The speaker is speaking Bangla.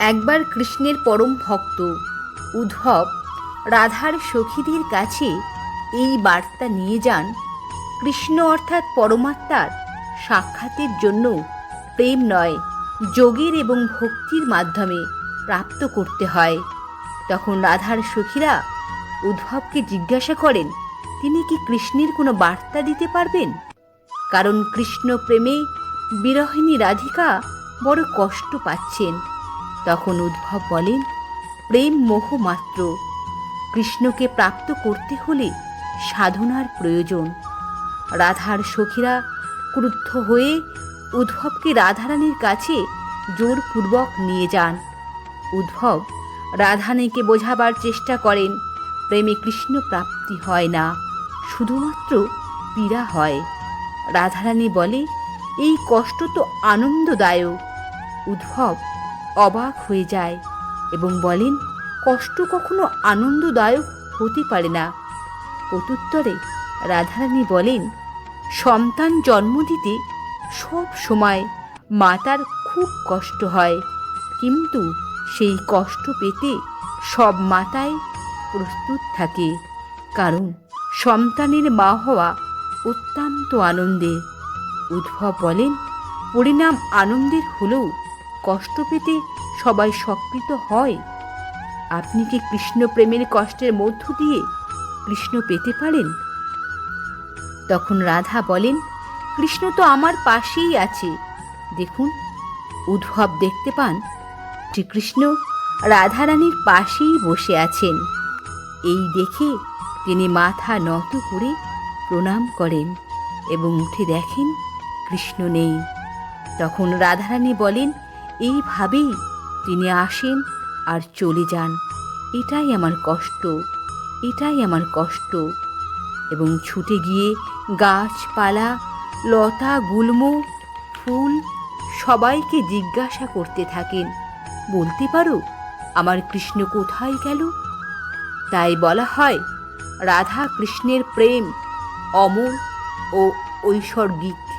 একবার কৃষ্ণের পরম ভক্ত, উদ্ধব রাধার সখীদের কাছে এই বার্তা নিয়ে যান, কৃষ্ণ অর্থাৎ পরমাত্মার সাক্ষাতের জন্য প্রেম নয়, যোগের এবং ভক্তির মাধ্যমে প্রাপ্ত করতে হয়। তখন রাধার সখীরা উদ্ধবকে জিজ্ঞাসা করেন, তিনি কি কৃষ্ণের কোনো বার্তা দিতে পারবেন? কারণ কৃষ্ণ প্রেমে বিরহিণী রাধিকা বড় কষ্ট পাচ্ছেন। তখন উদ্ভব বলেন, প্রেম মোহ মাত্র। কৃষ্ণকে প্রাপ্ত করতে হলে সাধনার প্রয়োজন। রাধার সখীরা ক্রুদ্ধ হয়ে উদ্ভবকে রাধারানীর কাছে জোরপূর্বক নিয়ে যান। উদ্ভব রাধানীকে বোঝাবার চেষ্টা করেন, প্রেমে কৃষ্ণ প্রাপ্তি হয় না, শুধুমাত্র পীড়া হয়। রাধারানী বলে, এই কষ্ট তো আনন্দদায়ক। উদ্ভব অবাক হয়ে যায় এবং বলেন, কষ্ট কখনো আনন্দদায়ক হতে পারে না। প্রত্যুত্তরে রাধারানী বলেন, সন্তান জন্ম দিতে সব সময় মাতার খুব কষ্ট হয়, কিন্তু সেই কষ্ট পেতে সব মাতাই প্রস্তুত থাকে, কারণ সন্তানের মা হওয়া অত্যন্ত আনন্দের। উদ্ভব বলেন, পরিণাম আনন্দের হলেও কষ্ট পেতে সবাই সকৃত হয়। আপনি কি কৃষ্ণ প্রেমের কষ্টের মধ্য দিয়ে কৃষ্ণ পেতে পারেন? তখন রাধা বলেন, কৃষ্ণ তো আমার পাশেই আছে। দেখুন, উদ্ভব দেখতে পান, শ্রীকৃষ্ণ রাধারানীর পাশেই বসে আছেন। এই দেখে তিনি মাথা নত করে প্রণাম করেন এবং উঠে দেখেন কৃষ্ণ নেই। তখন রাধারানী বলেন এইভাবেই তিনি আসেন আর চলে যান। এটাই আমার কষ্ট, এটাই আমার কষ্ট। এবং ছুটে গিয়ে গাছপালা, লতা, গুল্ম, ফুল সবাইকে জিজ্ঞাসা করতে থাকেন, বলতে পারো, আমার কৃষ্ণ কোথায় গেল? তাই বলা হয়, রাধা কৃষ্ণের প্রেম, অমর ও ঐশ্বর্গিক।